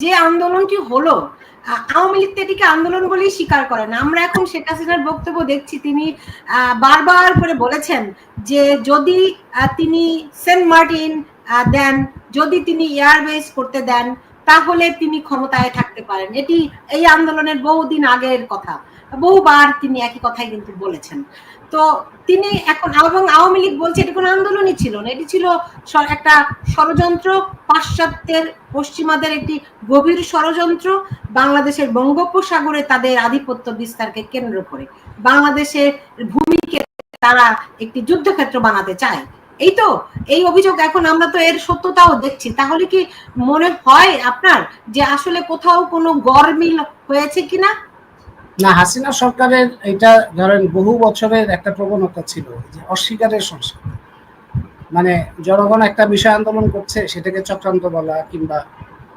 যে আন্দোলনটি হলো আওয়ামী লীগ এটিকে আন্দোলন বলেই স্বীকার করেন আমরা এখন শেখ হাসিনার বক্তব্য দেখছি, তিনি বারবার করে বলেছেন যে যদি তিনি সেন্ট মার্টিন দেন, যদি তিনি এয়ারবেস করতে দেন, তাহলে তিনি ক্ষমতায় থাকতে পারেন। এটি এই আন্দোলনের বহুদিন আগের কথা। বহুবার তিনি একই কথাই কিন্তু বলেছেন। তো তিনি এখন এবং আওয়ামী লীগ বলছে এটি কোনো আন্দোলনই ছিল না, এটি ছিল একটা ষড়যন্ত্র, পাশ্চাত্যের পশ্চিমাদের একটি গভীর ষড়যন্ত্র, বাংলাদেশের বঙ্গোপসাগরে তাদের আধিপত্য বিস্তারকে কেন্দ্র করে। বাংলাদেশের ভূমিকে তারা একটি যুদ্ধক্ষেত্র বানাতে চায়। এই তো, এই অভিযোগ এখন আমরা তো এর সত্যতাও দেখছি। তাহলে কি মনে হয় আপনার যে আসলে কোথাও কোনো গরমিল হয়েছে কিনা? না, হাসিনা সরকারের এটা ধরেন বহু বছরের একটা প্রবণতা ছিল যে অস্বীকারের সংস্কৃতি মানে জনগণ একটা বিষয় আন্দোলন করছে, সেটাকে চক্রান্ত বলা কিংবা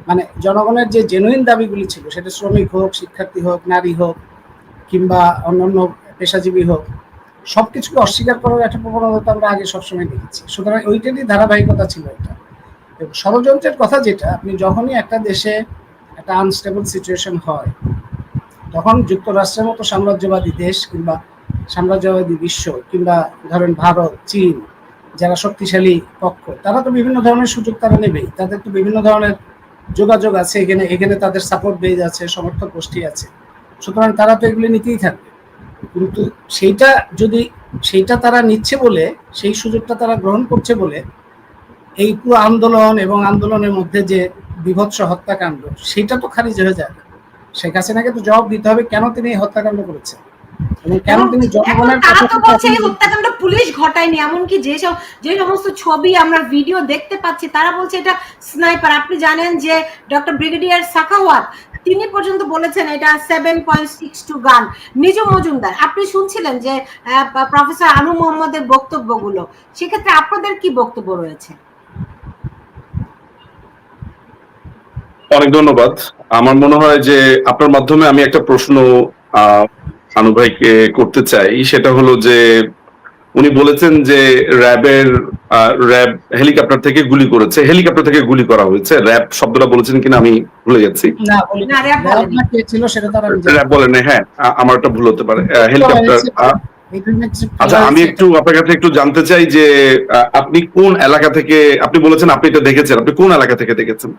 মানে জনগণের যে জেনুইন দাবিগুলি ছিল, সেটা শ্রমিক হোক, শিক্ষার্থী হোক, নারী হোক কিংবা অন্যান্য পেশাজীবী হোক সব কিছুকে অস্বীকার করার একটা প্রবণতা আমরা আগে সবসময় দেখেছি। সুতরাং ওইটারই ধারাবাহিকতা ছিল এটা। ষড়যন্ত্রের কথা যেটা, আপনি যখনই একটা দেশে একটা আনস্টেবল সিচুয়েশন হয় তখন যুক্তরাষ্ট্রের মতো সাম্রাজ্যবাদী দেশ কিংবা সাম্রাজ্যবাদী বিশ্ব কিংবা ধরেন ভারত, চীন, যারা শক্তিশালী পক্ষ, তারা তো বিভিন্ন ধরনের সুযোগ তারা নেবেই। তাদের তো বিভিন্ন ধরনের যোগাযোগ আছে, এখানে এখানে তাদের সাপোর্ট বেজ আছে, সমর্থক গোষ্ঠী আছে। সুতরাং তারা তো এগুলি নিতেই থাকবে। কিন্তু সেইটা যদি, সেইটা তারা নিচ্ছে বলে, সেই সুযোগটা তারা গ্রহণ করছে বলে, এই পুরো আন্দোলন এবং আন্দোলনের মধ্যে যে বিভৎস হত্যাকাণ্ড সেটা তো খারিজ হয়ে যায় শেখ হাসিনাকে তো জবাব দিতে হবে কেন তিনি এই হত্যাকাণ্ড করেছেন? কেন তিনি জনগণের তারা তো বলছে এই হত্যাকাণ্ড পুলিশ ঘটায়নি এমনকি যে সব যে সমস্ত ছবি আমরা ভিডিও দেখতে পাচ্ছি তারা বলছে এটা স্নাইপার আপনি জানেন যে ডক্টর ব্রিগেডিয়ার সাখাওয়াত তিনি পর্যন্ত বলেছেন এটা সেভেন পয়েন্ট সিক্স টু গান নিজ মজুমদার আপনি শুনছিলেন যে প্রফেসর আনু মোহাম্মদের বক্তব্যগুলো? সেক্ষেত্রে আপনাদের কি বক্তব্য রয়েছে? অনেক ধন্যবাদ। আমার মনে হয় যে আপনার মাধ্যমে আমি একটা প্রশ্ন আহ, আনু ভাইকে করতে চাই। সেটা হলো যে উনি বলেছেন যে র্যাবের র্যাব হেলিকপ্টার থেকে গুলি করেছে। হেলিকপ্টার থেকে গুলি করা হয়েছে। র্যাব শব্দটা বলেছেন কিনা আমি ভুলে যাচ্ছি। র্যাব বলেন। হ্যাঁ। আমার একটা ভুল হতে পারে। হেলিকপ্টার আচ্ছা আমি একটু আপনার কাছে একটু জানতে চাই যে আপনি কোন এলাকা থেকে আপনি বলেছেন আপনি এটা দেখেছেন। আপনি কোন এলাকা থেকে দেখেছেন?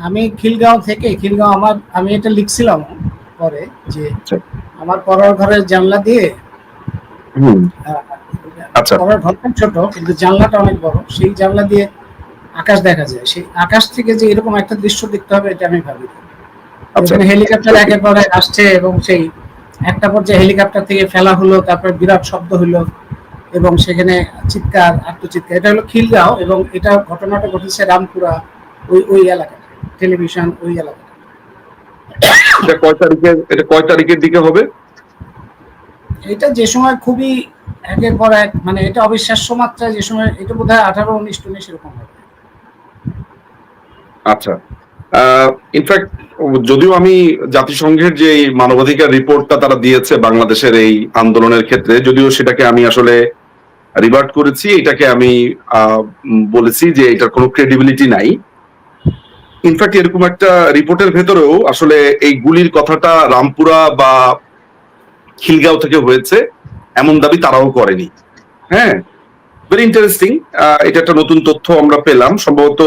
আমি খিলগাঁও থেকে খিলগাঁও আমার আমি এটা লিখছিলাম পরে যে আচ্ছা। আমার পরের ঘরের জানলা দিয়ে আচ্ছা। পরের ঘরটা ছোট কিন্তু জানলাটা অনেক বড় সেই জানলা দিয়ে আকাশ দেখা যায়। সেই আকাশ থেকে যে এরকম একটা দৃশ্য দেখতে হবে এটা আমি ভাবি আচ্ছা। ওখানে হেলিকপ্টার একের পর এক আসছে এবং সেই একটা পর্যায়ে হেলিকপ্টার থেকে ফেলা হলো তারপর বিরাট শব্দ হলো এবং সেখানে চিৎকার আত্মচিৎকার। এটা হলো খিলগাঁও এবং এটা ঘটনাটা ঘটেছে রামপুরা ওই ওই এলাকায়। টেলিভিশন ওই এলাকায় এটা কয় তারিখের এটা কয় তারিখের দিকে হবে? এটা যে সময় খুবই একের পর এক মানে এটা অবিশ্বাস্য মাত্রায় যে সময় এটা বোধ হয় আঠারো উনিশ উনিশ এরকম হবে। আচ্ছা। ইনফ্যাক্ট যদিও আমি জাতিসংঘের যে মানবাধিকার রিপোর্টটা তারা দিয়েছে বাংলাদেশের এই আন্দোলনের ক্ষেত্রে যদিও সেটাকে আমি আসলে রিভার্ট করেছি এটাকে আমি বলেছি যে এটার কোনো ক্রেডিবিলিটি নাই। ইনফ্যাক্ট এরকম একটা রিপোর্টের ভেতরেও আসলে এই গুলির কথাটা রামপুরা বা খিলগাঁও থেকে হয়েছে, এমন দাবি তারাও করেনি। হ্যাঁ ভেরি ইন্টারেস্টিং এটা একটা নতুন তথ্য আমরা পেলাম। সম্ভবত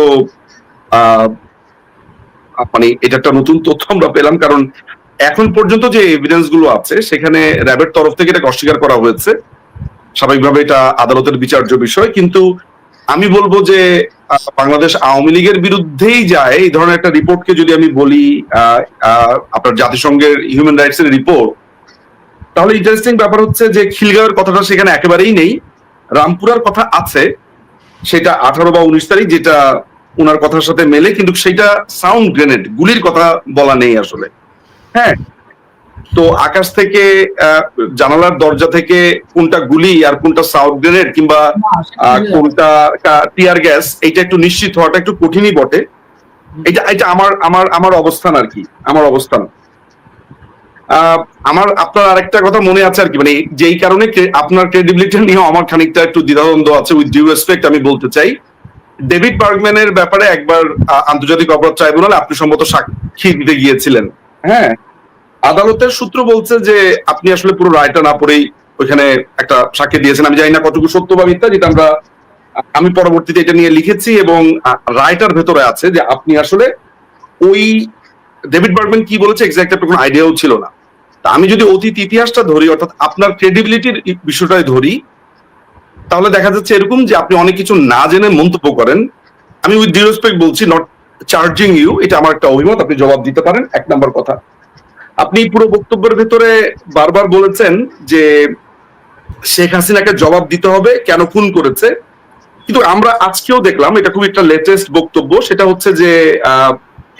মানে এটা একটা নতুন তথ্য আমরা পেলাম, কারণ এখন পর্যন্ত যে এভিডেন্সগুলো আছে, সেখানে র্যাবের তরফ থেকে এটাকে অস্বীকার করা হয়েছে। স্বাভাবিকভাবে এটা আদালতের বিচার্য বিষয়, কিন্তু আমি বলব যে বাংলাদেশ আওয়ামী লীগের বিরুদ্ধেই যায়, এই ধরনের একটা রিপোর্টকে যদি আমি বলি আপনার জাতিসংঘের হিউম্যান রাইটস এর রিপোর্ট তাহলে ইন্টারেস্টিং ব্যাপার হচ্ছে যে খিলগাঁওয়ের কথাটা সেখানে একেবারেই নেই। রামপুরার কথা আছে, সেটা আঠারো বা উনিশ তারিখ, যেটা ওনার কথার সাথে মেলে, কিন্তু সেটা সাউন্ড গ্রেনেড গুলির কথা বলা নেই আসলে। হ্যাঁ তো আকাশ থেকে আহ, জানালার দরজা থেকে কোনটা গুলি আর কোনটা সাউন্ড গ্রেনেড কিংবা কোনটা টিয়ার গ্যাস এটা একটু নিশ্চিত হওয়াটা একটু কঠিনই বটে। এটা এটা আমার আমার আমার অবস্থান আর কি আমার অবস্থান। আমার আপনার আরেকটা কথা মনে আছে আর কি মানে যেই কারণে আপনার ক্রেডিবিলিটি নিয়ে আমার খানিকটা একটু দ্বিধাদ্বন্দ্ব আছে উইথ ডিউ রেসপেক্ট আমি বলতে চাই। ডেভিড বার্গম্যানের ব্যাপারে একবার আন্তর্জাতিক অপরাধ ট্রাইব্যুনালে আপনি সম্ভবত সাক্ষী দিতে গিয়েছিলেন। হ্যাঁ আদালতের সূত্র বলছে যে আপনি আসলে পুরো রায়টা না পড়েই ওইখানে একটা সাক্ষী দিয়েছেন। আমি জানি না কতটুকু সত্য বা মিথ্যা, যেটা আমরা, আমি পরবর্তীতে এটা নিয়ে লিখেছি এবং রায়টার ভেতরে আছে যে আপনি আসলে ওই ডেভিড বার্গম্যান কি বলেছে এক্সাক্ট একটা কোনো আইডিয়াও ছিল না। তা আমি যদি অতীত ইতিহাসটা ধরি, অর্থাৎ আপনার ক্রেডিবিলিটির বিষয়টাই ধরি, তাহলে দেখা যাচ্ছে এরকম যে আপনি অনেক কিছু না জেনে মন্তব্য করেন। আমি উইথ ডিউ রেসপেক্ট বলছি নট চার্জিং ইউ এটা আমার একটা অভিমত, আপনি জবাব দিতে পারেন, এক নম্বর কথা। আপনি পুরো বক্তব্যের ভেতরে বারবার বলেছেন যে শেখ হাসিনাকে জবাব দিতে হবে, কেন খুন করেছে। কিন্তু আমরা আজকেও দেখলাম, এটা খুব একটা লেটেস্ট বক্তব্য, সেটা হচ্ছে যে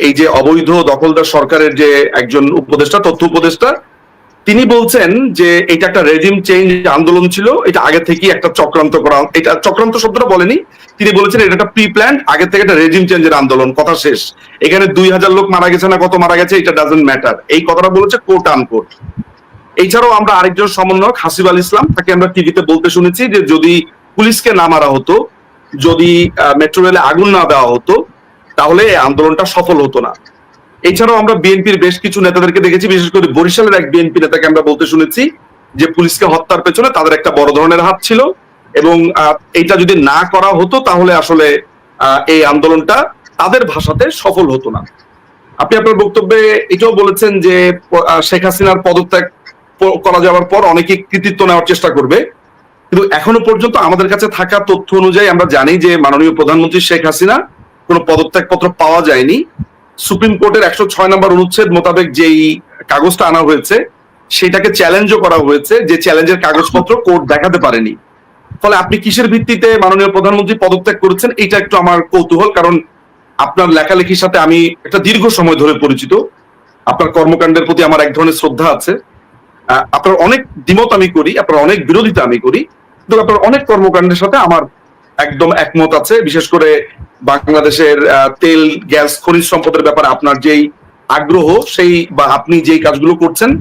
এই যে অবৈধ দখলদার সরকারের যে একজন উপদেষ্টা, তথ্য উপদেষ্টা, তিনি বলছেন যে এটা একটা রেজিম চেঞ্জ আন্দোলন ছিল, এটা আগে থেকেই একটা চক্রান্ত করা, এটা চক্রান্ত শব্দটা বলেনি তিনি বলেছেন এটা একটা প্রি প্ল্যান আগে থেকে একটা রেজিম চেঞ্জের আন্দোলন, কথা শেষ। এখানে দুই হাজার লোক মারা গেছে না, কত মারা গেছে, এটা ডাজেন্ট ম্যাটার এই কথাটা বলেছে কোট আনকোট এছাড়াও আমরা আরেকজন সমন্বয়ক, হাসিব আল ইসলাম, তাকে আমরা টিভিতে বলতে শুনেছি যে যদি পুলিশকে না মারা হতো, যদি মেট্রো রেলে আগুন না দেওয়া হতো, তাহলে আন্দোলনটা সফল হতো না। এছাড়াও আমরা বিএনপির বেশ কিছু নেতাদেরকে দেখেছি, বিশেষ করে বরিশালের এক বিএনপি নেতাকে আমরা বলতে শুনেছি যে পুলিশকে হত্যার পেছনে তাদের একটা বড় ধরনের হাত ছিল। এবং এইটা যদি না করা হতো তাহলে আসলে এই আন্দোলনটা তাদের ভাষাতে সফল হতো না। আপনি আপনার বক্তব্যে এটাও বলেছেন যে শেখ হাসিনার পদত্যাগ করা যাওয়ার পর অনেকে কৃতিত্ব নেওয়ার চেষ্টা করবে। কিন্তু এখনও পর্যন্ত আমাদের কাছে থাকা তথ্য অনুযায়ী আমরা জানি যে, মাননীয় প্রধানমন্ত্রী শেখ হাসিনা কোনো পদত্যাগ পত্র পাওয়া যায়নি। সুপ্রিম কোর্টের একশো ছয় নম্বর অনুচ্ছেদ মোতাবেক যেই কাগজটা আনা হয়েছে, সেটাকে চ্যালেঞ্জও করা হয়েছে, যে চ্যালেঞ্জের কাগজপত্র কোর্ট দেখাতে পারেনি। ফলে আপনি কিসের ভিত্তিতে মাননীয় প্রধানমন্ত্রী পদত্যাগ করেছেন, এটা একটু আমার কৌতূহল, কারণ আপনার লেখালেখির সাথে আমি একটা দীর্ঘ সময় ধরে পরিচিত। আপনার কর্মকাণ্ডের প্রতি আমার এক ধরনের শ্রদ্ধা আছে। আপনার অনেক দ্বিমত আমি করি, আপনার অনেক বিরোধিতা আমি করি, কিন্তু আপনার অনেক কর্মকাণ্ডের সাথে আমার একদম একমত আছে। বিশেষ করে বাংলাদেশের তেল, গ্যাস, খনিজ সম্পদের ব্যাপারে আপনার যেই আগ্রহ, সেই বা আপনি যেই কাজগুলো করছেন,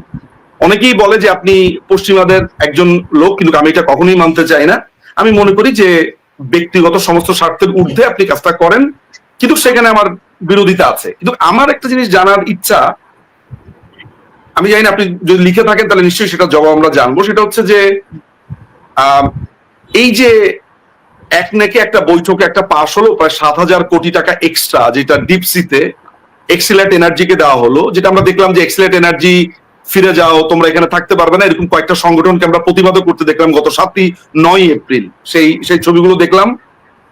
অনেকেই বলে যে আপনি পশ্চিমাদের একজন লোক, কিন্তু আমি এটা কখনোই মানতে চাই না। আমি মনে করি যে ব্যক্তিগত সমস্ত স্বার্থের ঊর্ধ্বে আপনি কাজটা করেন। কিন্তু সেখানে আমার বিরোধিতা আছে। কিন্তু আমার একটা জিনিস জানার ইচ্ছা আমি জানি আপনি যদি লিখে থাকেন তাহলে নিশ্চয়ই সেটা জবাব আমরা জানব। সেটা হচ্ছে যে এই যে এক নাকি একটা বৈঠকে একটা পাশ হলো প্রায় সাত হাজার কোটি টাকা এক্সট্রা যেটা ডিপসিতে এক্সিলেট এনার্জিকে দেওয়া হলো যেটা আমরা দেখলাম যে এক্সিলেট এনার্জি ফিরে যাও, তোমরা এখানে থাকতে পারবে না। এরকম কয়েকটা সংগঠনকে আমরা প্রতিবাদও করতে দেখলাম গত সাতই নয় এপ্রিল। সেই সেই ছবিগুলো দেখলাম।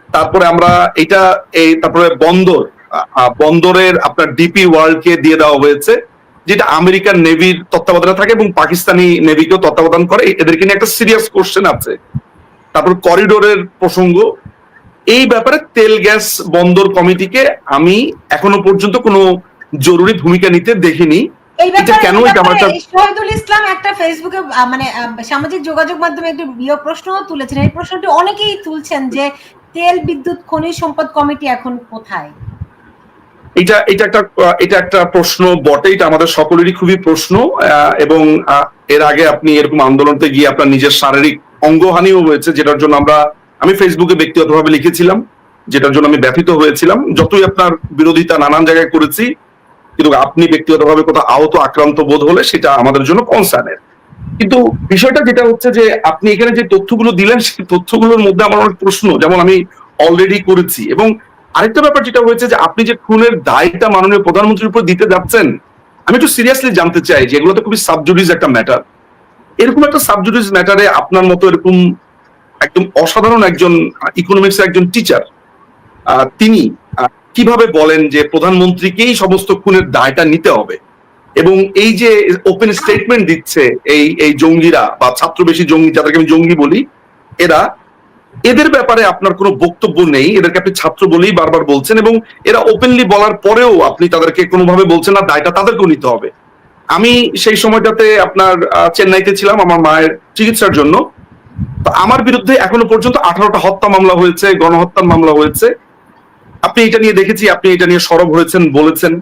তারপরে আমরা এটা এই, তারপরে বন্দর বন্দরের আপনার ডিপি ওয়ার্ল্ড কে দিয়ে দেওয়া হয়েছে, যেটা আমেরিকান নেভির তত্ত্বাবধানে থাকে এবং পাকিস্তানি নেভিকেও তত্ত্বাবধান করে। এদেরকে নিয়ে একটা সিরিয়াস কোশ্চেন আছে। তারপর করিডোরের প্রসঙ্গ। এই ব্যাপারে তেল গ্যাস বন্দর কমিটিকে আমি এখনও পর্যন্ত কোনো জরুরি ভূমিকা নিতে দেখিনি। এই ব্যাপারে কেন এই এটা আমার ব্যাপারে একটা- শহীদুল ইসলাম একটা ফেসবুকে মানে সামাজিক যোগাযোগ মাধ্যমে একটু বিয় প্রশ্ন তুলেছেন। এই প্রশ্নটি অনেকেই তুলছেন যে তেল বিদ্যুৎ খনিজ সম্পদ কমিটি এখন কোথায়? এটা এটা একটা এটা একটা প্রশ্ন বটে এটা আমাদের সকলেরই খুবই প্রশ্ন এবং এর আগে আপনি এরকম আন্দোলনতে গিয়ে আপনার নিজের শারীরিক অঙ্গহানিও হয়েছে যেটার জন্য আমরা আমি ফেসবুকে ব্যক্তিগতভাবে লিখেছিলাম যেটার জন্য আমি ব্যথিত হয়েছিলাম। যতই আপনার বিরোধিতা নানান জায়গায় করেছি কিন্তু আপনি ব্যক্তিগতভাবে কোথাও আহত, আক্রান্ত বোধ হলে সেটা আমাদের জন্য কনসার্নের কিন্তু বিষয়টা যেটা হচ্ছে যে আপনি এখানে যে তথ্যগুলো দিলেন, সেই তথ্যগুলোর মধ্যে আমার অনেক প্রশ্ন, যেমন আমি অলরেডি করেছি। এবং আরেকটা ব্যাপার যেটা হয়েছে যে আপনি যে খুনের দায়টা মাননীয় প্রধানমন্ত্রীর উপর দিতে যাচ্ছেন, আমি একটু সিরিয়াসলি জানতে চাই যে এগুলো তো খুবই সাবজুডিস একটা ম্যাটার এরকম একটা সাবজুডিস ম্যাটারে আপনার মতো এরকম একদম অসাধারণ একজন ইকোনমিক্স একজন টিচার তিনি কীভাবে বলেন যে প্রধানমন্ত্রীকেই সমস্ত খুনের দায়টা নিতে হবে? এবং এই যে ওপেন স্টেটমেন্ট দিচ্ছে এই এই জঙ্গিরা বা ছাত্র বেশি জঙ্গি, যাদেরকে আমি জঙ্গি বলি, এরা, এদের ব্যাপারে আপনার কোনো বক্তব্য নেই, এদেরকে আপনি ছাত্র বলেই বারবার বলছেন এবং এরা ওপেনলি বলার পরেও আপনি তাদেরকে কোনোভাবে বলছেন না, দায়টা তাদেরকেও নিতে হবে। আমি সেই সময়টাতে আপনার চেন্নাইতে ছিলাম আমার মায়ের চিকিৎসার জন্য। আমার বিরুদ্ধে এখনও পর্যন্ত আঠারোটা হত্যা মামলা হয়েছে, গণহত্যার মামলা হয়েছে। আপনি এটা নিয়ে দেখেছি, আপনি এটা নিয়ে সরব হয়েছেন, বলেছেন।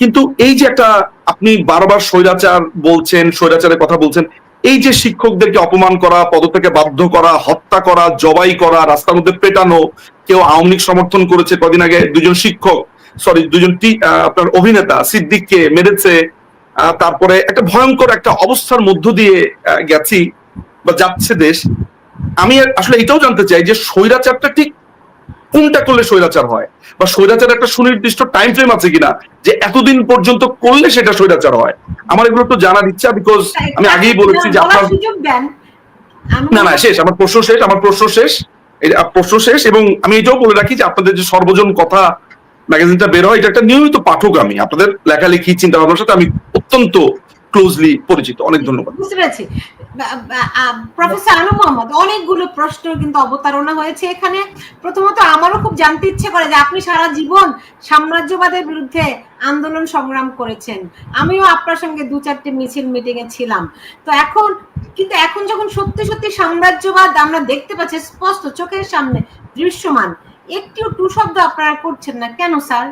কিন্তু এই যে একটা আপনি বারবার স্বৈরাচার বলছেন, স্বৈরাচারের কথা বলছেন, এই যে শিক্ষকদেরকে অপমান করা, পদত্যাগে বাধ্য করা, হত্যা করা, জবাই করা, রাস্তার মধ্যে পেটানো, কেউ আওয়ামী লীগ সমর্থন করেছে কদিন আগে দুজন শিক্ষক সরি দুজন আপনার অভিনেতা সিদ্দিককে মেরেছে তারপরে একটা ভয়ঙ্কর একটা অবস্থার মধ্য দিয়ে গেছি বা যাচ্ছে দেশ। আমি আসলে এটাও জানতে চাই যে স্বৈরাচারটা ঠিক কোনটা করলে স্বৈরাচার হয় বা স্বৈরাচার একটা সুনির্দিষ্ট টাইম ফ্রেম আছে কিনা যে এতদিন পর্যন্ত করলে সেটা স্বৈরাচার হয়। আমার এগুলো একটু জানার ইচ্ছা বিকজ আমি আগেই বলেছি যে আপনার না না শেষ আমার প্রশ্ন শেষ আমার প্রশ্ন শেষ। প্রশ্ন শেষ এবং আমি এটাও বলে রাখি যে আপনাদের যে সর্বজন কথা ম্যাগাজিনটা বের হয় এটা একটা নিয়মিত পাঠক আমি। আপনাদের লেখালেখি চিন্তা ভাবনার সাথে আমি অত্যন্ত ক্লোজলি পরিচিত। অনেক ধন্যবাদ। বুঝতে পেরেছি। প্রফেসর আনু মোহাম্মদ, অনেকগুলো প্রশ্ন কিন্তু অবতারণা হয়েছে এখানে। প্রথমত আমারও খুব জানতে ইচ্ছে করে যে আপনি সারা জীবন সাম্রাজ্যবাদের বিরুদ্ধে আন্দোলন সংগ্রাম করেছেন। আমিও আপনার সঙ্গে দু চারটে মিছিল মিটিং এ ছিলাম। তো এখন, কিন্তু এখন যখন সত্যি সত্যি সাম্রাজ্যবাদ আমরা দেখতে পাচ্ছি, স্পষ্ট চোখের সামনে দৃশ্যমান, একটিও টু শব্দ আপনারা করছেন না। কেন, স্যার?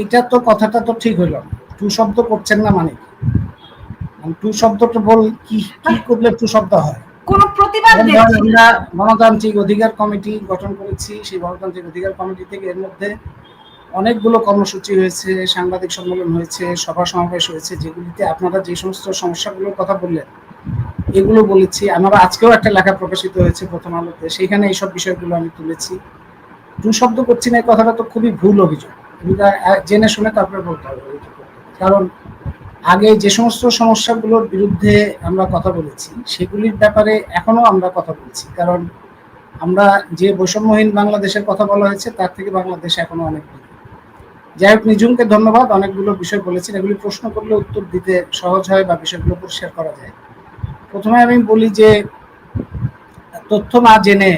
এইটা তো কথাটা তো ঠিক হইল না। টু শব্দ করছেন না মানে টু শব্দটা বল কি কি করলে টু শব্দ হয়? কোন প্রতিবাদ আমরা গণতান্ত্রিক অধিকার কমিটি গঠন করেছি সেই গণতান্ত্রিক অধিকার কমিটি থেকে এর মধ্যে অনেকগুলো কর্মসূচি হয়েছে সাংবাদিক সম্মেলন হয়েছে সভা সমাবেশ হয়েছে যেগুলিতে আপনারা যে সমস্ত সমস্যাগুলোর কথা বললেন এগুলো বলেছি। আমরা আজকেও একটা লেখা প্রকাশিত হয়েছে প্রথম আলোতে সেখানে এইসব বিষয়গুলো আমি তুলেছি। টু শব্দ করছি না এই কথাটা তো খুবই ভুল অভিযোগ। জেনে শুনে তারপরে বলতে হবে। কারণ আগে যে সমস্ত সমস্যাগুলোর বিরুদ্ধে আমরা কথা বলেছি, সেগুলির ব্যাপারে এখনও আমরা কথা বলছি। কারণ আমরা যে বৈষম্যহীন বাংলাদেশের কথা বলা হয়েছে, তার থেকে বাংলাদেশ এখনও অনেক যাই হোক নিজুমকে ধন্যবাদ। অনেকগুলো বিষয় বলেছেন। এগুলি প্রশ্ন করলে উত্তর দিতে সহজ হয় বা বিষয়গুলো পরিষ্কার করা যায়। প্রথমে আমি বলি যে, তথ্য না জেনে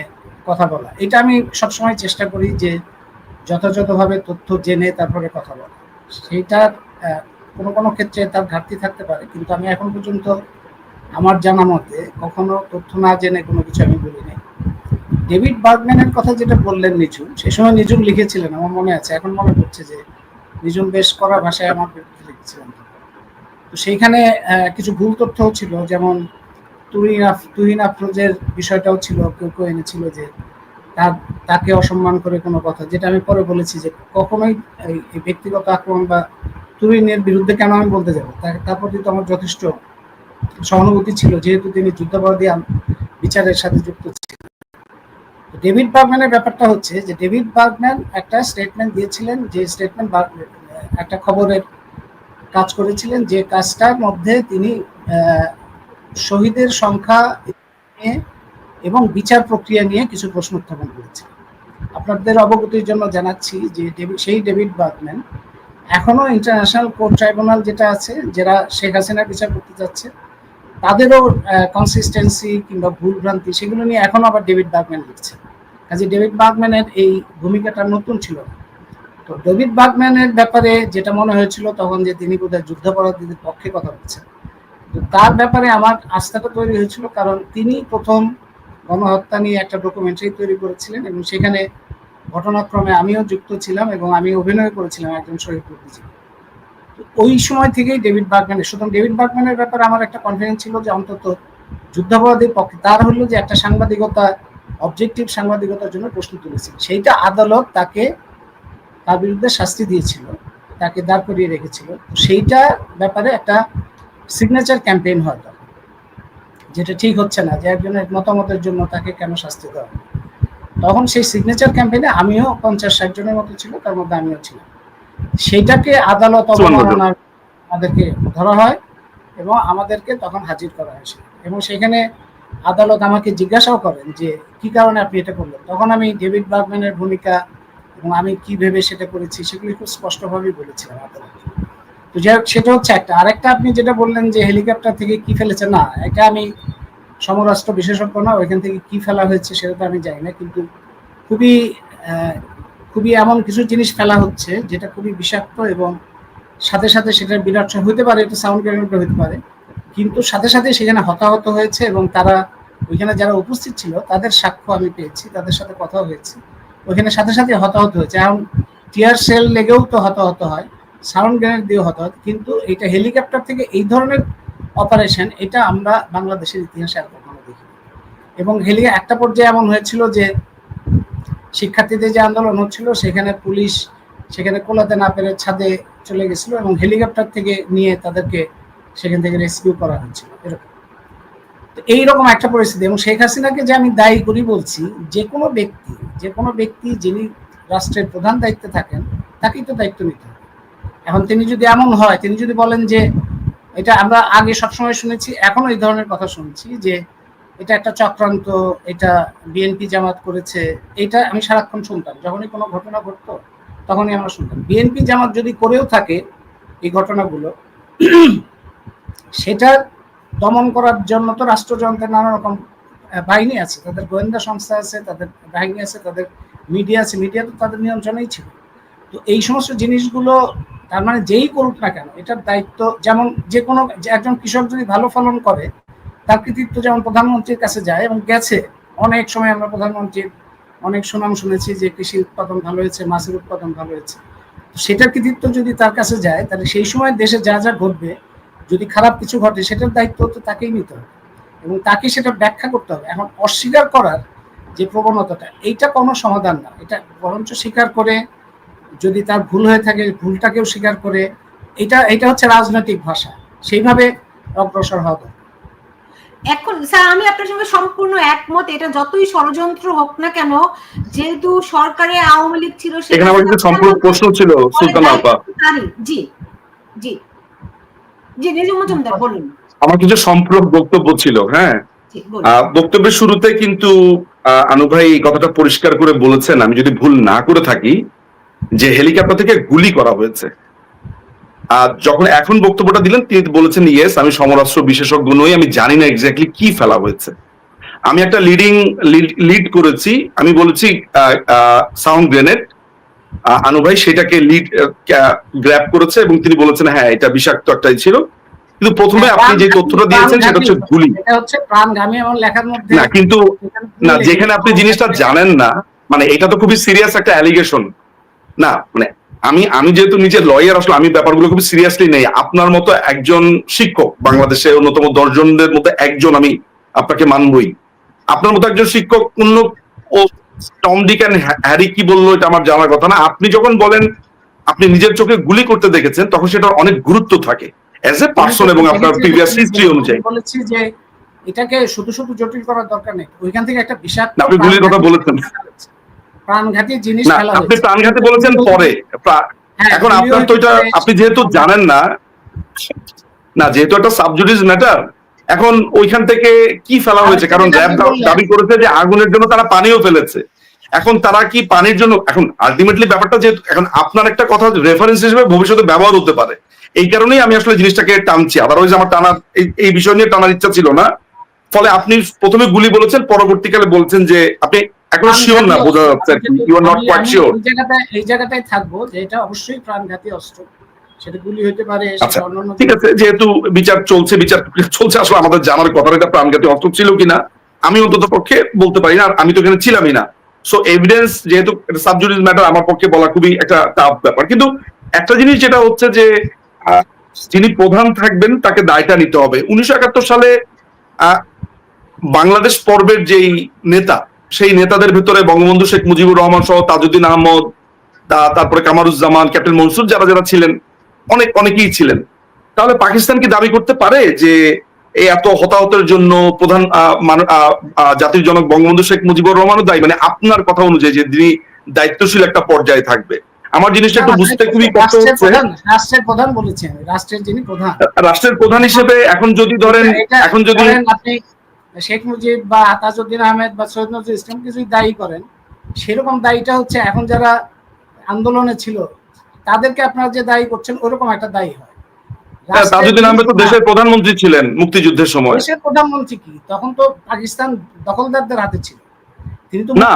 কথা বলা। এটা আমি সবসময় চেষ্টা করি যে, যথাযথভাবে তথ্য জেনে তারপরে কথা বলা। সেইটার কোনো কোনো ক্ষেত্রে তার ঘাটতি থাকতে পারে, কিন্তু আমি এখন পর্যন্ত আমার জানা মতে কখনো তথ্য না জেনে কোনো কিছু আমি বলিনি। ডেভিড বার্গম্যানের কথা যেটা বললেন নিজুম সে সময় নিজুম লিখেছিলেন, আমার মনে আছে, এখন মনে পড়ছে যে নিজুম বেশ করা ভাষায় আমার লিখেছিলেন। তো সেইখানে কিছু ভুল তথ্যও ছিল, যেমন তুহিন আফ- তুহিন আফরোজের বিষয়টাও ছিল, কেউ কেউ এনেছিল যে তার, তাকে অসম্মান করে কোনো কথা, যেটা আমি পরে বলেছি যে কখনোই এই ব্যক্তিগত আক্রমণ বা তুহিনের বিরুদ্ধে কেন আমি বলতে যাব? তার- প্রতি তো আমার যথেষ্ট সহানুভূতি ছিল, যেহেতু তিনি যুদ্ধাপরাধী বিচারের সাথে যুক্ত ছিলেন। ডেভিড বার্গম্যানের ব্যাপারটা হচ্ছে যে, ডেভিড বার্গম্যান একটা স্টেটমেন্ট দিয়েছিলেন যে স্টেটমেন্ট একটা খবরের কাজ করেছিলেন যে, কাজটার মধ্যে তিনি শহীদের সংখ্যা নিয়ে এবং বিচার প্রক্রিয়া নিয়ে কিছু প্রশ্ন উত্থাপন করেছে আপনাদের অবগতির জন্য জানাচ্ছি যে সেই ডেভিড বার্গম্যান এখনও ইন্টারন্যাশনাল কোর্ট ট্রাইব্যুনাল যেটা আছে যারা শেখ হাসিনা বিচার করতে যাচ্ছে, তাদেরও কনসিস্টেন্সি কিংবা ভুল ভ্রান্তি সেগুলো নিয়ে এখনও আবার ডেভিড বার্গম্যান লিখছে। কাজে ডেভিড বার্গম্যানের এই ভূমিকাটা নতুন ছিল তো ডেভিড বার্গম্যানের ব্যাপারে যেটা মনে হয়েছিল তখন যে তিনি বোধহয় যুদ্ধাপরাধীদের পক্ষে কথা বলছেন। তো তার ব্যাপারে আমার আস্থাটা তৈরি হয়েছিল, কারণ তিনি প্রথম গণহত্যা নিয়ে একটা ডকুমেন্টারি তৈরি করেছিলেন এবং সেখানে ঘটনাক্রমে আমিও যুক্ত ছিলাম এবং আমি অভিনয় করেছিলাম একজন শহীদ বুদ্ধিজীবী। ওই সময় থেকেই ডেভিড বার্গম্যানের, সুতরাং ডেভিড বার্গম্যানের ব্যাপারে আমার একটা কনফিডেন্স ছিল যে অন্তত যুদ্ধাপরাধীর পক্ষে। তার হলো যে একটা সাংবাদিকতা অবজেক্টিভ সাংবাদিকতার জন্য প্রশ্ন তুলেছিল। সেইটা আদালত তাকে, তার বিরুদ্ধে শাস্তি দিয়েছিল, তাকে দাঁড় করিয়ে রেখেছিল। তো সেইটা ব্যাপারে একটা সিগনেচার ক্যাম্পেইন হয় যেটা ঠিক হচ্ছে না, যে একজনের মতামতের জন্য তাকে কেন শাস্তি দেওয়া। তখন সেই সিগনেচার ক্যাম্পেইনে আমিও পঞ্চাশ ষাট জনের মতো ছিল তার মধ্যে আমিও ছিলাম। সেইটাকে আদালত অবমাননার আমাদেরকে ধরা হয় এবং আমাদেরকে তখন হাজির করা হয় এবং সেখানে আদালত আমাকে জিজ্ঞাসাও করেন যে কি কারণে আপনি এটা করলেন? তখন আমি ডেভিড বার্গম্যানের ভূমিকা এবং আমি কি ভেবে সেটা করেছি সেগুলি খুব স্পষ্টভাবেই বলেছিলাম আদালতে। তো যাই হোক সেটা হচ্ছে একটা। আরেকটা আপনি যেটা বললেন যে হেলিকপ্টার থেকে কি ফেলেছে? না এটা আমি সমরাষ্ট্র বিশেষজ্ঞ না, ওইখান থেকে কি ফেলা হয়েছে সেটা তো আমি জানি না, কিন্তু খুবই খুবই এমন কিছু জিনিস ফেলা হচ্ছে যেটা খুবই বিষাক্ত এবং সাথে সাথে সেটার বিরাট হতে পারে, এটা সাউন্ড গ্রেনেডও হতে পারে, কিন্তু সাথে সাথে সেখানে হতাহত হয়েছে এবং তারা, ওইখানে যারা উপস্থিত ছিল, তাদের সাক্ষ্য আমি পেয়েছি, তাদের সাথে কথা হয়েছে, ওইখানে সাথে সাথে হতাহত হয়েছে, এখন টিয়ার সেল লেগেও তো হতাহত হয় সাউন্ড গ্রেনেড দিয়েও হতাহত কিন্তু এটা হেলিকপ্টার থেকে এই ধরনের অপারেশন এটা আমরা বাংলাদেশের ইতিহাসে আর কখনো দেখিনি। এবং হেলিয়া একটা পর্যায়ে এমন হয়েছিল যে শিক্ষার্থীদের যে আন্দোলন হচ্ছিল, সেখানে পুলিশ, সেখানে কোলাতে না পেরে ছাদে চলে গেছিল এবং হেলিকপ্টার থেকে নিয়ে তাদেরকে সেখান থেকে রেস্কিউ করা হয়েছিল এরকম। তো এইরকম একটা পরিস্থিতি। এবং শেখ হাসিনাকে যে আমি দায়ী করি বলছি, যে কোনো ব্যক্তি, যে কোনো ব্যক্তি যিনি রাষ্ট্রের প্রধান দায়িত্বে থাকেন, তাকেই তো দায়িত্ব নিতে হবে। এখন তিনি যদি এমন হয়, তিনি যদি বলেন যে এটা আমরা আগে সবসময় শুনেছি, এখনও এই ধরনের কথা শুনছি যে এটা একটা চক্রান্ত, এটা বিএনপি জামাত করেছে, এটা আমি সারাক্ষণ শুনতাম। যখনই কোনো ঘটনা ঘটতো, তখনই আমরা শুনতাম। বিএনপি জামাত যদি করেও থাকে এই ঘটনাগুলো, সেটা দমন করার জন্য তো রাষ্ট্রযন্ত্রের নানা রকম বাহিনী আছে। তাদের গোয়েন্দা সংস্থা আছে, তাদের বাহিনী আছে, তাদের মিডিয়া আছে। মিডিয়া তো তাদের নিয়ন্ত্রণেই ছিল। তো এই সমস্ত জিনিসগুলো তার মানে যেই করুক না কেন, এটার দায়িত্ব যেমন যে কোনো একজন কৃষক যদি ভালো ফলন করে, তার কৃতিত্ব যেমন প্রধানমন্ত্রীর কাছে যায় এবং গেছে, অনেক সময় আমরা প্রধানমন্ত্রীর অনেক সুনাম শুনেছি যে কৃষি উৎপাদন ভালো হয়েছে, মাছের উৎপাদন ভালো হয়েছে। সেটার কৃতিত্ব যদি তার কাছে যায়, তাহলে সেই সময় দেশে যা যা ঘটবে, যদি খারাপ কিছু ঘটে, সেটার দায়িত্ব তো তাকেই নিতে হবে এবং তাকে সেটা ব্যাখ্যা করতে হবে। এখন অস্বীকার করার যে প্রবণতাটা, এইটা কোনো সমাধান না। এটা বরঞ্চ স্বীকার করে যদি তার ভুল হয়ে থাকে ভুলটাকেও স্বীকার করে এটা এটা হচ্ছে রাজনৈতিক ভাষা। সেইভাবে অগ্রসর হওয়া এখন স্যার আমি আপনার সঙ্গে সম্পূর্ণ একমত এটা যতই ষড়যন্ত্র হোক না কেন যেহেতু সরকারে আওয়ামী লীগ ছিল সেটা এখানে আমার কিছু সম্পূর্ণ প্রশ্ন ছিল সুলতান আপা জি জি। জি নিজু মজুমদার বলুন। আমার কিছু সম্পূরক বক্তব্য ছিল হ্যাঁ? আহ, বক্তব্যের শুরুতে কিন্তু আহ, আনু ভাই এই কথাটা পরিষ্কার করে বলেছেন আমি যদি ভুল না করে থাকি যে হেলিকপ্টার থেকে গুলি করা হয়েছে। আর যখন এখন বক্তব্যটা দিলেন তিনি বলেছেন ইয়েস আমি সমরাস্ত্র বিশেষজ্ঞ নই আমি জানি না এক্স্যাক্টলি কি ফেলা হয়েছে। আমি একটা লিডিং লিড করেছি। আমি বলেছি সাউন্ড গ্রেনেড আনু ভাই সেটাকে লিড গ্র্যাপ করেছে এবং তিনি বলেছেন হ্যাঁ এটা বিষাক্ত একটাই ছিল। কিন্তু প্রথমে আপনি যে তথ্যটা দিয়েছেন সেটা হচ্ছে গুলি। না কিন্তু না যেখানে আপনি জিনিসটা জানেন না মানে এটা তো খুবই সিরিয়াস একটা অ্যালিগেশন না মানে আমি আমি যেহেতু নিজে লয়ার আসলে আমি ব্যাপারগুলো খুবই সিরিয়াসলি নেই। আপনার মতো একজন শিক্ষক বাংলাদেশের অন্যতম দশজনদের মধ্যে একজন আমি আপনাকে মানবই। আপনার মতো একজন শিক্ষক অন্য ও টম ডিক অ্যান্ড হ্যারি কি বলল এটা আমার জানার কথা না। আপনি যখন বলেন আপনি নিজের চোখে গুলি করতে দেখেছেন তখন সেটার অনেক গুরুত্ব থাকে। অ্যাজ এ পার্সন এবং আপনার প্রিভিয়াস হিস্ট্রি অনুযায়ী। বলেছি যে এটাকে শুধু শুধু জটিল করার দরকার নেই। ওইখান থেকে একটা আপনি গুলির কথা বলেছেন। প্রাণঘাতী জিনিস ফেলা আপনি প্রাণঘাতী বলেছেন পরে। হ্যাঁ, এখন আপনার তো এটা আপনি যেহেতু জানেন না না যেহেতু একটা সাবজুডিস ম্যাটার এখন ওইখান থেকে কি ফেলা হয়েছে? কারণ র্যাব দাবি করেছে যে আগুনের জন্য তারা পানিও ফেলেছে। এখন তারা কি পানির জন্য এখন আলটিমেটলি ব্যাপারটা যে এখন আপনার একটা কথা রেফারেন্স হিসেবে ভবিষ্যতে ব্যবহার হতে পারে। এই কারণেই আমি আসলে জিনিসটাকে টানছি। আদারওয়াইজ আমার টানার এই বিষয় নিয়ে টানার ইচ্ছা ছিল না। ফলে আপনি প্রথমে গুলি বলেছেন পরবর্তীকালে বলছেন যে আপনি এখনও শিওর না বোঝা যাচ্ছে you are not quite sure এই এই জায়গাটায় থাকব যে এটা অবশ্যই প্রাণঘাতী অস্ত্র। সেটা গুলি হতে পারে আচ্ছা ঠিক আছে যেহেতু বিচার চলছে বিচার চলছে আসলে আমাদের জানার কথা এটা প্রাণঘাতী অস্ত্র ছিল কিনা আমি অন্তত পক্ষে বলতে পারি না আর আমি তো এখানে ছিলামই না। সো এভিডেন্স যেহেতু সাবজুডিস ম্যাটার আমার পক্ষে বলা খুবই একটা টাফ ব্যাপার। কিন্তু একটা জিনিস যেটা হচ্ছে যে আহ, যিনি প্রধান থাকবেন তাকে দায়টা নিতে হবে। উনিশশো একাত্তর সালে আহ, বাংলাদেশ পর্বের যেই নেতা সেই নেতাদের ভিতরে বঙ্গবন্ধু শেখ মুজিবুর রহমান সহ তাজউদ্দিন আহমদ তারপরে কামারুজ্জামান ক্যাপ্টেন মনসুর যারা যারা ছিলেন অনেক অনেকেই ছিলেন। তাহলে পাকিস্তান কি দাবি করতে পারে যে এই এত হতাহতের জন্য প্রধান জাতির জনক বঙ্গবন্ধু শেখ মুজিবুর রহমানও দায়ী? মানে আপনার কথা অনুযায়ী যে তিনি দায়িত্বশীল একটা পর্যায়ে থাকবে। আমার জিনিসটা একটু বুঝতে খুবই কষ্ট হচ্ছে। প্রধান রাষ্ট্রের প্রধান বলেছেন রাষ্ট্রের যিনি প্রধান। রাষ্ট্রের প্রধান হিসেবে এখন যদি ধরেন এখন যদি আপনি শেখ মুজিব বা তাজউদ্দিন আহমেদ বা সৈয়দ নজরুল ইসলাম কিছু দায়ী করেন। সেরকম দায়ীটা হচ্ছে এখন যারা আন্দোলনে ছিল তাদেরকে আপনারা যে দায়ী করছেন ওরকম একটা দায়ী হয়। তাজউদ্দিন আহমেদ তো দেশের প্রধানমন্ত্রী ছিলেন মুক্তিযুদ্ধের সময়। দেশের প্রধানমন্ত্রী কি? তখন তো পাকিস্তান দখলদারদের হাতে ছিল। তিনি তো না।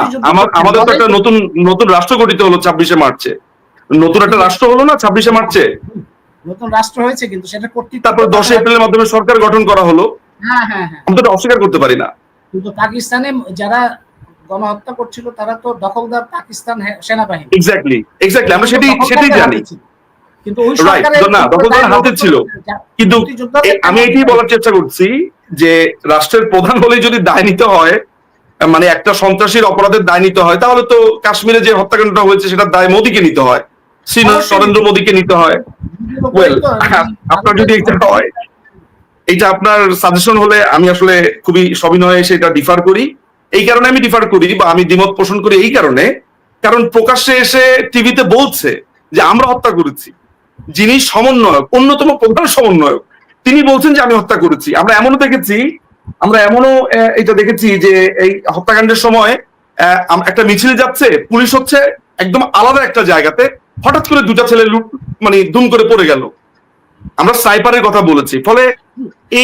আমাদের তো একটা নতুন নতুন রাষ্ট্র গঠিত হলো ছাব্বিশে মার্চে। নতুন একটা রাষ্ট্র হলো না ছাব্বিশে মার্চে? নতুন রাষ্ট্র হয়েছে কিন্তু সেটা তারপর এপ্রিলের মাধ্যমে সরকার গঠন করা হলো। আমরা তো এটা অস্বীকার করতে পারি না। কিন্তু পাকিস্তানে যারা গণহত্যা করছিল তারা তো দখলদার পাকিস্তান সেনাবাহিনী। এক্স্যাক্টলি এক্স্যাক্টলি আমরা সেটাই সেটাই জানি। কিন্তু ওই সরকারের না, দখল হাতে ছিল। কিন্তু আমি এটাই বলার চেষ্টা করছি যে রাষ্ট্রের প্রধান হলে যদি দায় নিতে হয় মানে একটা সন্ত্রাসীর অপরাধের দায় নিতে হয় তাহলে তো কাশ্মীরে যে হত্যাকাণ্ডটা হয়েছে সেটার দায় মোদীকে নিতে হয়। শ্রীনাথ অবশ্যই। নরেন্দ্র মোদীকে নিতে হয়। ওয়েল আপনার যদি এটা হয় এইটা আপনার সাজেশন হলে আমি আসলে খুবই সবিনয়ে সেটা ডিফার করি। এই কারণে আমি ডিফার করি বা আমি দ্বিমত পোষণ করি এই কারণে। কারণ প্রকাশ্যে এসে টিভিতে বলছে যে, আমরা হত্যা করেছি। যিনি সমন্বয়ক, অন্যতম প্রধান সমন্বয়ক, তিনি বলছেন যে, আমি হত্যা করেছি। আমরা এমনও দেখেছি, আমরা এমনও এটা দেখেছি যে, এই হত্যাকাণ্ডের সময় একটা মিছিল যাচ্ছে, পুলিশ হচ্ছে একদম আলাদা একটা জায়গাতে, হঠাৎ করে দুটা ছেলে মানে দুম করে পড়ে গেল। আমরা সাইপারের কথা বলেছি। ফলে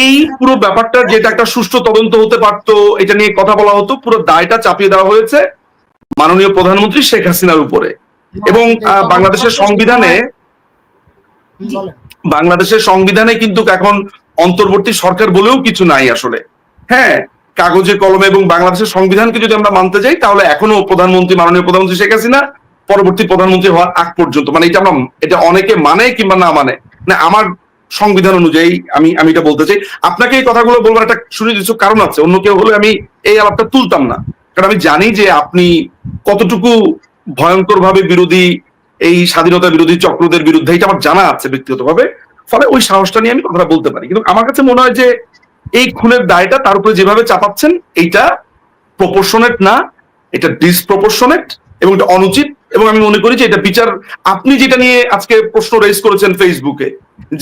এই পুরো ব্যাপারটা যেটা একটা সুষ্ঠু তদন্ত হতে পারতো, এটা নিয়ে কথা বলা হতো, পুরো দায়টা চাপিয়ে দেওয়া হয়েছে মাননীয় প্রধানমন্ত্রী শেখ হাসিনার উপরে। এবং বাংলাদেশের সংবিধানে বাংলাদেশের সংবিধানে কিন্তু এখন অন্তর্বর্তী সরকার বলেও কিছু নাই আসলে। হ্যাঁ কাগজে কলমে এবং বাংলাদেশের সংবিধানকে যদি আমরা মানতে যাই, তাহলে এখনও প্রধানমন্ত্রী, মাননীয় প্রধানমন্ত্রী শেখ হাসিনা, পরবর্তী প্রধানমন্ত্রী হওয়ার আগ পর্যন্ত মানে এটা আমরা, এটা অনেকে মানে কিংবা না মানে। না, আমার সংবিধান অনুযায়ী আমি আমি এটা বলতে চাই। আপনাকে এই কথাগুলো বলবার একটা শুনে সুনির্দিষ্ট কারণ আছে। অন্য কেউ হলে আমি এই আলাপটা তুলতাম না। কারণ আমি জানি যে আপনি কতটুকু ভয়ঙ্কর ভাবে বিরোধী, এই স্বাধীনতা বিরোধী চক্রদের বিরুদ্ধে, এটা আমার জানা আছে ব্যক্তিগতভাবে। ফলে ওই সাহসটা নিয়ে আমি কথাটা বলতে পারি। কিন্তু আমার কাছে মনে হয় যে এই খুনের দায়টা তার উপরে যেভাবে চাপাচ্ছেন, এইটা প্রপোর্শনেট না, এটা ডিসপ্রপোর্শনেট এবং এটা অনুচিত। এবং আমি মনে করি যে এটা বিচার, আপনি যেটা নিয়ে আজকে প্রশ্ন রেজ করেছেন ফেসবুকে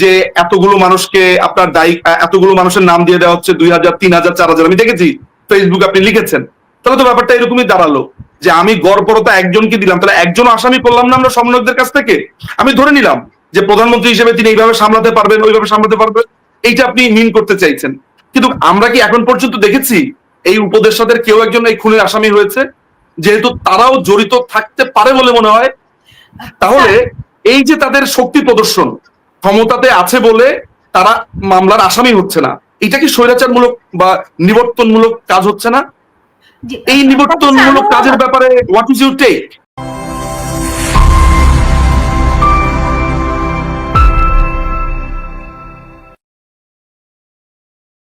যে এতগুলো মানুষকে আপনার দায়ী, এতগুলো মানুষের নাম দিয়ে দেওয়া হচ্ছে দুই হাজার, তিন হাজার, চার হাজার, আমি দেখেছি ফেসবুক আপনি লিখেছেন। তাহলে তো ব্যাপারটা এরকমই দাঁড়াল যে আমি গড়পরতা একজনকে দিলাম, তাহলে একজন আসামি করলাম না আমরা সমন্বয়কদের কাছ থেকে? আমি ধরে নিলাম যে প্রধানমন্ত্রী হিসেবে তিনি এইভাবে সামলাতে পারবেন, ওইভাবে সামলাতে পারবেন, এইটা আপনি মিন করতে চাইছেন। কিন্তু আমরা কি এখন পর্যন্ত দেখেছি এই উপদেষ্টাদের কেউ একজন এই খুনের আসামি হয়েছে? যেহেতু তারাও জড়িত থাকতে পারে বলে মনে হয় তাহলে এই যে তাদের শক্তি প্রদর্শন ক্ষমতাতে আছে বলে তারা মামলার আসামি হচ্ছে না এটা কি স্বৈরাচারমূলক বা নিবর্তনমূলক কাজ হচ্ছে না? এই নিবর্তনমূলক কাজের ব্যাপারে হোয়াট ইজ ইউ টেক